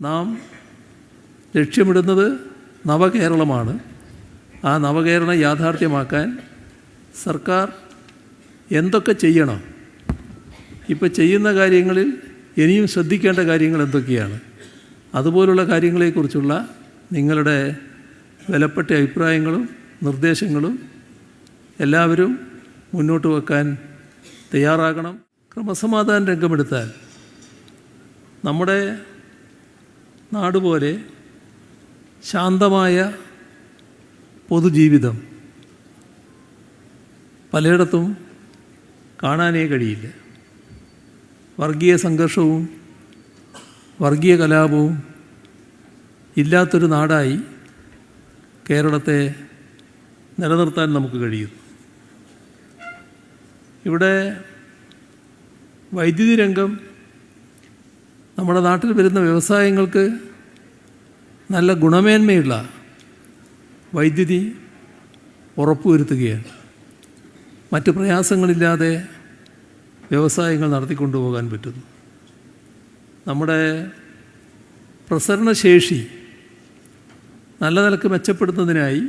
നാം ലക്ഷ്യമിടുന്നത് നവകേരളമാണ്. ആ നവകേരളം യാഥാർത്ഥ്യമാക്കാൻ സർക്കാർ എന്തൊക്കെ ചെയ്യണം? ഇപ്പോൾ ചെയ്യുന്ന കാര്യങ്ങളിൽ ഇനിയും ശ്രദ്ധിക്കേണ്ട കാര്യങ്ങൾ എന്തൊക്കെയാണ്? അതുപോലുള്ള കാര്യങ്ങളെക്കുറിച്ചുള്ള നിങ്ങളുടെ വിലപ്പെട്ട അഭിപ്രായങ്ങളും നിർദ്ദേശങ്ങളും എല്ലാവരും മുന്നോട്ട് വെക്കാൻ തയ്യാറാകണം. ക്രമസമാധാന രംഗമെടുത്താൽ നമ്മുടെ നാട് പോലെ ശാന്തമായ പൊതുജീവിതം പലയിടത്തും കാണാനേ കഴിയില്ല. വർഗീയ സംഘർഷവും വർഗീയ കലാപവും ഇല്ലാത്തൊരു നാടായി കേരളത്തെ നിലനിർത്താൻ നമുക്ക് കഴിയും ഇവിടെ വൈദ്യുതി രംഗം നമ്മുടെ നാട്ടിൽ വരുന്ന വ്യവസായങ്ങൾക്ക് നല്ല ഗുണമേന്മയുള്ള വൈദ്യുതി ഉറപ്പുവരുത്തുകയാണ്. മറ്റ് പ്രയാസങ്ങളില്ലാതെ വ്യവസായങ്ങൾ നടത്തിക്കൊണ്ടുപോകാൻ പറ്റുന്നു. നമ്മുടെ പ്രസരണശേഷി നല്ല നിലയ്ക്ക് മെച്ചപ്പെടുത്തുന്നതിനായി